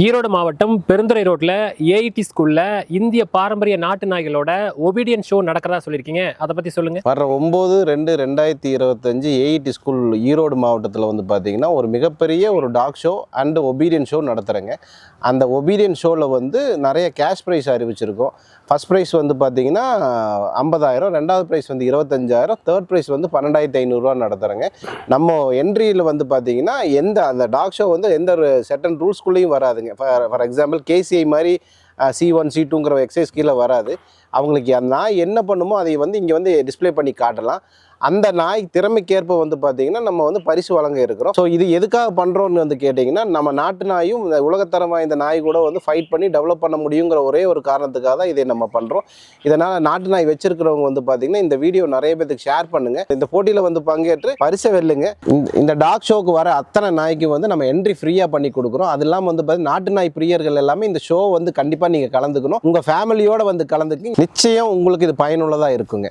ஈரோடு மாவட்டம் பெருந்துறை ரோட்டில் ஏஐடி ஸ்கூலில் இந்திய பாரம்பரிய நாட்டு நாய்களோட ஒபீடியன் ஷோ நடக்கிறதா சொல்லியிருக்கீங்க. அதை பற்றி சொல்லுங்கள் வர ஒம்பது ரெண்டு ரெண்டாயிரத்தி இருபத்தஞ்சு ஏஐடி ஸ்கூல் ஈரோடு மாவட்டத்தில் வந்து பார்த்தீங்கன்னா ஒரு மிகப்பெரிய ஒரு talk show and obedience show நடத்துகிறேங்க அந்த ஒபீடியன் ஷோவில் வந்து நிறைய கேஷ் ப்ரைஸ் அறிவிச்சிருக்கோம். ஃபர்ஸ்ட் ப்ரைஸ் வந்து பார்த்தீங்கன்னா ஐம்பதாயிரம் ரெண்டாவது ப்ரைஸ் வந்து இருபத்தஞ்சாயிரம் தேர்ட் ப்ரைஸ் வந்து பன்னெண்டாயிரத்தி ஐநூறுரூவா நடத்துகிறேங்க நம்ம என்ட்ரியில் வந்து பார்த்தீங்கன்னா எந்த அந்த டாக் ஷோ வந்து எந்த ஒரு செட்டன் ரூல்ஸ்குள்ளேயும் வராதுங்க ஃபார் ஃபார் எக்ஸாம்பிள் கேசிஐ மாதிரி சி ஒன் சி டூங்கிற எக்ஸைஸ் கீழே வராது. அவங்களுக்கு அந்த நாய் என்ன பண்ணுமோ அதை வந்து இங்கே வந்து டிஸ்ப்ளே பண்ணி காட்டலாம். அந்த நாய் திறமைக்கேற்ப வந்து பார்த்தீங்கன்னா நம்ம வந்து பரிசு வழங்க இருக்கிறோம். ஸோ இது எதுக்காக பண்ணுறோன்னு வந்து கேட்டிங்கன்னா நம்ம நாட்டு நாயும் இந்த உலகத்தரம் வாய்ந்த நாய் கூட வந்து ஃபைட் பண்ணி டெவலப் பண்ண முடியுங்கிற ஒரே ஒரு காரணத்துக்காக தான் இதை நம்ம பண்ணுறோம் இதனால் நாட்டு நாய் வச்சிருக்கிறவங்க வந்து பார்த்தீங்கன்னா இந்த வீடியோ நிறைய பேருக்கு ஷேர் பண்ணுங்கள் இந்த போட்டியில் வந்து பங்கேற்று பரிசை வெல்லுங்க. இந்த- இந்த டாக் ஷோக்கு வர அத்தனை நாய்க்கு வந்து நம்ம என்ட்ரி ஃப்ரீயாக பண்ணி கொடுக்குறோம். அது இல்லாமல் வந்து பார்த்தீங்கன்னா நாட்டு நாய் பிரியர்கள் எல்லாமே இந்த ஷோ வந்து கண்டிப்பாக கண்டிப்பாக நீங்கள் கலந்துக்கணும். உங்கள் ஃபேமிலியோட வந்து கலந்துக்கு நிச்சயம் உங்களுக்கு இது பயனுள்ளதாக இருக்குங்க.